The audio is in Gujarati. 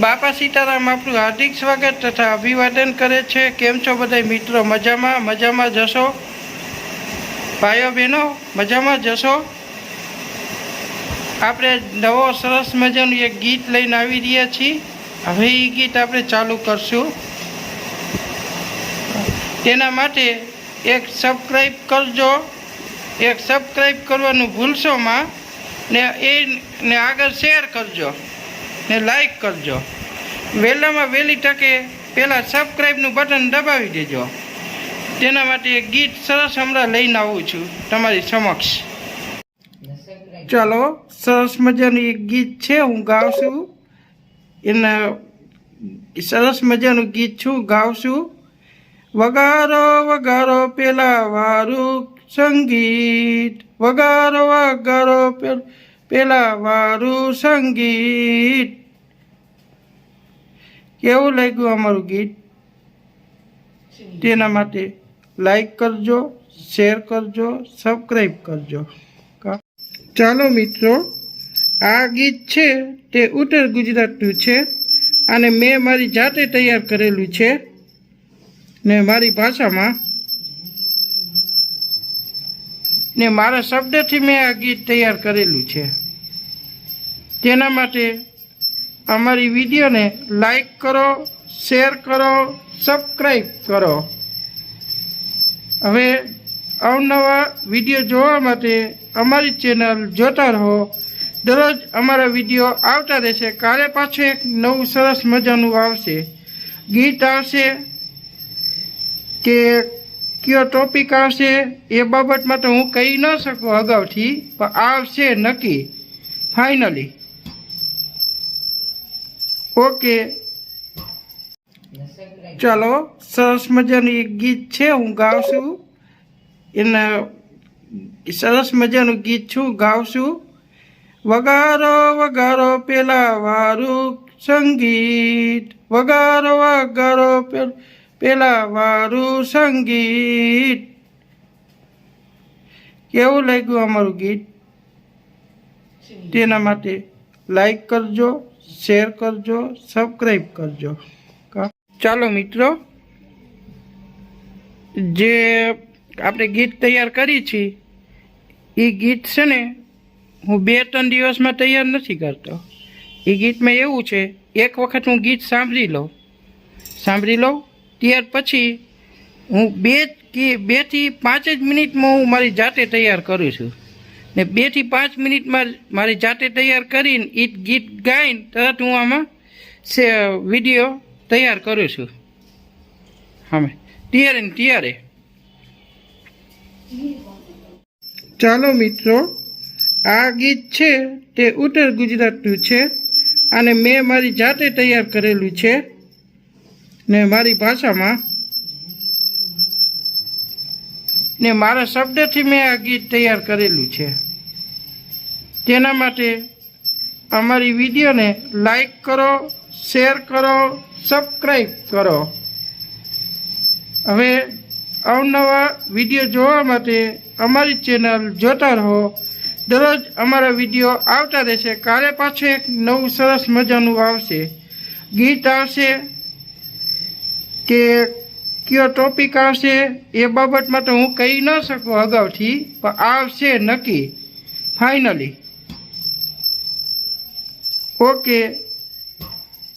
બાપા સીતારામ આપણું હાર્દિક સ્વાગત તથા અભિવાદન કરે છે. કેમ છો બધા મિત્રો? મજામાં? મજામાં જશો? ભાઈઓ, બહેનો, મજામાં જશો? આપણે નવો સરસ મજાનું એક ગીત લઈને આવી રહ્યા છીએ. હવે એ ગીત આપણે ચાલુ કરશું. તેના માટે એક સબસ્ક્રાઈબ કરજો. એક સબસ્ક્રાઈબ કરવાનું ભૂલશો માં ને એ ને આગળ શેર કરજો. ને લાઈક કરજો. વહેલામાં વહેલી તકે પહેલાં સબસ્ક્રાઈબનું બટન દબાવી દેજો. તેના માટે ગીત સરસ હમણાં લઈને આવું છું તમારી સમક્ષ. ચાલો, સરસ મજાનું એક ગીત છે, હું ગાઉં છું. એના સરસ મજાનું ગીત છું, ગાઉં છું. વગારો વગારો પેલા વારું સંગીત. વગારો વગારો પેલ- પેલા વારું સંગીત. કેવું લાગ્યું અમારું ગીત? તેના માટે લાઈક કરજો શેર કરજો સબસ્ક્રાઈબ કરજો. ચાલો મિત્રો આ ગીત છે તે ઉત્તર ગુજરાતનું છે અને મેં મારી જાતે તૈયાર કરેલું છે ને મારી ભાષામાં. ને મારા શબ્દથી મેં આ ગીત તૈયાર કરેલું છે. તેના માટે અમારી વિડીયોને લાઈક કરો, શેર કરો સબસ્ક્રાઈબ કરો. હવે અવનવા વીડિયો જોવા માટે અમારી ચેનલ જોતા રહો. દરરોજ અમારા વીડિયો આવતા રહેશે. કાલે પાછું એક નવું સરસ મજાનું આવશે. ગીત આવશે કે કયો ટોપિક આવશે એ બાબતમાં તો હું કહી ન શકું અગાઉથી, પણ આવશે નક્કી. Finally okay. ચાલો, સરસ મજાનું એક ગીત છે, હું ગાઉં છું. એના સરસ મજાનું ગીત છું, ગાઉં છું. વગારો વગારો પેલા વારું સંગીત. વગારો વગારો પેલ- વારું સંગીત. કેવું લાગ્યું અમારું ગીત? તેના માટે લાઈક કરજો. શેર કરજો સબસ્ક્રાઈબ કરજો. ચાલો મિત્રો, જે આપણે ગીત તૈયાર કરી છીએ એ ગીત છે ને હું બે ત્રણ દિવસમાં તૈયાર નથી કરતો. એ ગીતમાં એવું છે, એક વખત હું ગીત સાંભળી લઉં. સાંભળી લઉં, ત્યાર પછી હું બે કે બેથી પાંચ જ મિનિટમાં હું મારી જાતે તૈયાર કરું છું. ને બેથી પાંચ મિનિટમાં મારી જાતે તૈયાર કરીને ઈટ ગીત ગાઈને તરત હું આમાં સે, વીડિયો તૈયાર કરું છું. હા ત્યારે ને ત્યારે ચાલો મિત્રો, આ ગીત છે તે ઉત્તર ગુજરાતનું છે અને મેં મારી જાતે તૈયાર કરેલું છે ને મારી ભાષામાં ને મારા શબ્દથી મેં આ ગીત તૈયાર કરેલું છે. તેના માટે અમારી વિડીયોને લાઈક કરો, શેર કરો સબસ્ક્રાઈબ કરો. હવે અવનવા વીડિયો જોવા માટે અમારી ચેનલ જોતા રહો. દરરોજ અમારા વીડિયો આવતા રહેશે. કાલે પાછું એક નવું સરસ મજાનું આવશે. ગીત આવશે કે કયો ટોપિક આવશે એ બાબતમાં તો હું કહી ન શકું અગાઉથી, પણ આવશે નક્કી. Finally okay